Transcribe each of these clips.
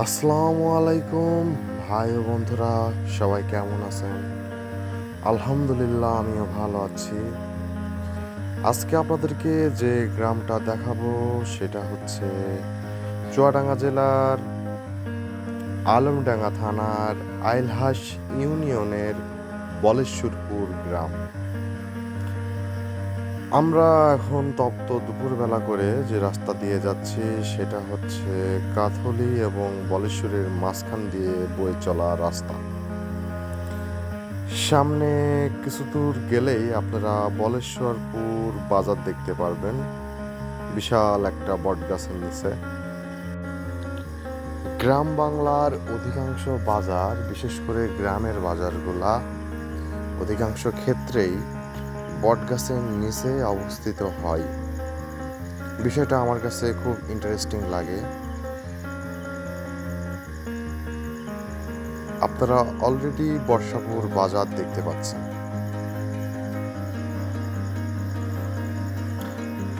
আসসালামু আলাইকুম, ভাই ও বন্ধুরা, সবাই কেমন আছেন? আলহামদুলিল্লাহ, আমিও ভালো আছি। আজকে আপনাদেরকে যে গ্রামটা দেখাবো, সেটা হচ্ছে চুয়াডাঙ্গা জেলার আলমডাঙ্গা থানার আইলহাস ইউনিয়নের বলেশ্বরপুর গ্রাম। আমরা এখন তপ্ত দুপুরবেলা করে যে রাস্তা দিয়ে যাচ্ছি, সেটা হচ্ছে কাথলি এবং বলেশ্বরের মাঝখান দিয়ে বয়ে চলা রাস্তা। সামনে কিছু দূর গেলেই আপনারা বলেশ্বরপুর বাজার দেখতে পারবেন। বিশাল একটা বট গাছের নিচে। গ্রাম বাংলার অধিকাংশ বাজার, বিশেষ করে গ্রামের বাজারগুলা, অধিকাংশ ক্ষেত্রেই বটগাছের নিচে অবস্থিত হয়। বিষয়টা আমার কাছে খুব ইন্টারেস্টিং লাগে। আপনারা অলরেডি বর্ষাপুর বাজার দেখতে পাচ্ছেন।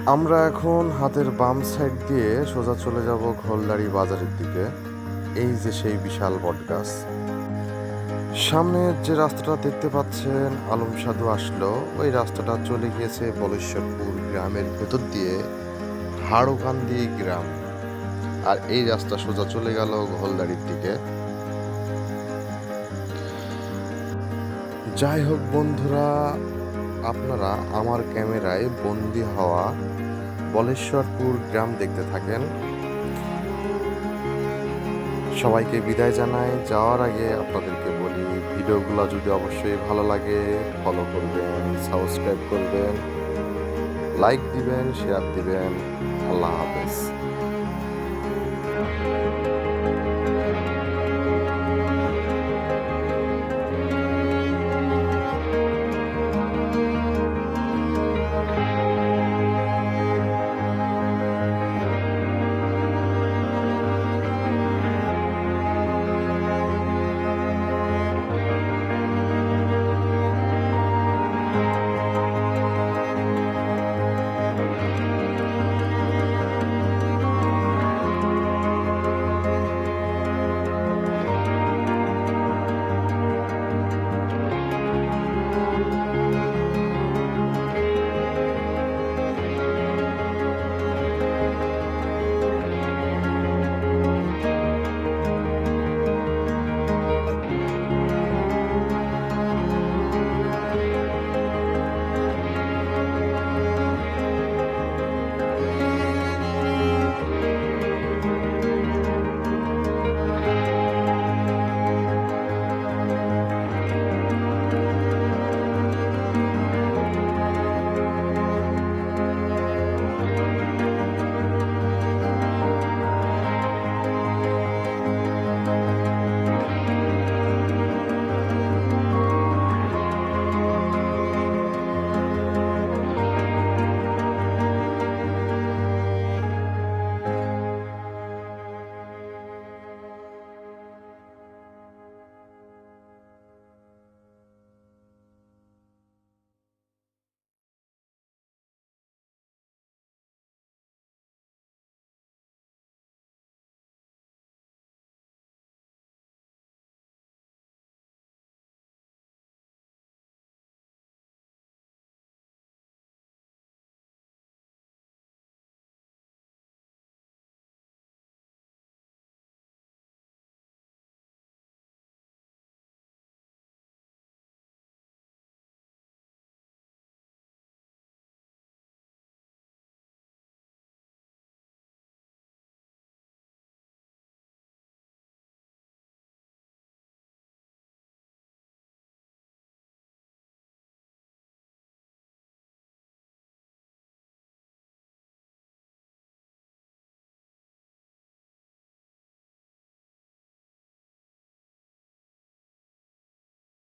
আমরা এখন হাতের বাম সাইড দিয়ে সোজা চলে যাব ঘোলদাড়ি বাজারের দিকে। এই যে সেই বিশাল বটগাছ সামনের যে রাস্তাটা দেখতে পাচ্ছেন, আলম সাধু আসলো। ওই রাস্তাটা চলে গিয়েছে বলেশ্বরপুর গ্রামের ভেতর দিয়ে হাড়োকান্দি গ্রাম। আর এই রাস্তা সোজা চলে গেল ঘোলদাড়ির দিকে। যাই হোক বন্ধুরা, আপনারা আমার ক্যামেরায় বন্দি হওয়া বলেশ্বরপুর গ্রাম দেখতে থাকেন। সবাইকে বিদায় জানাই। যাওয়ার আগে আপনাদেরকে বলি, ভিডিওগুলো যদি অবশ্যই ভালো লাগে ফলো করবেন সাবস্ক্রাইব করবেন লাইক দিবেন শেয়ার দিবেন। আল্লাহ হাফেজ।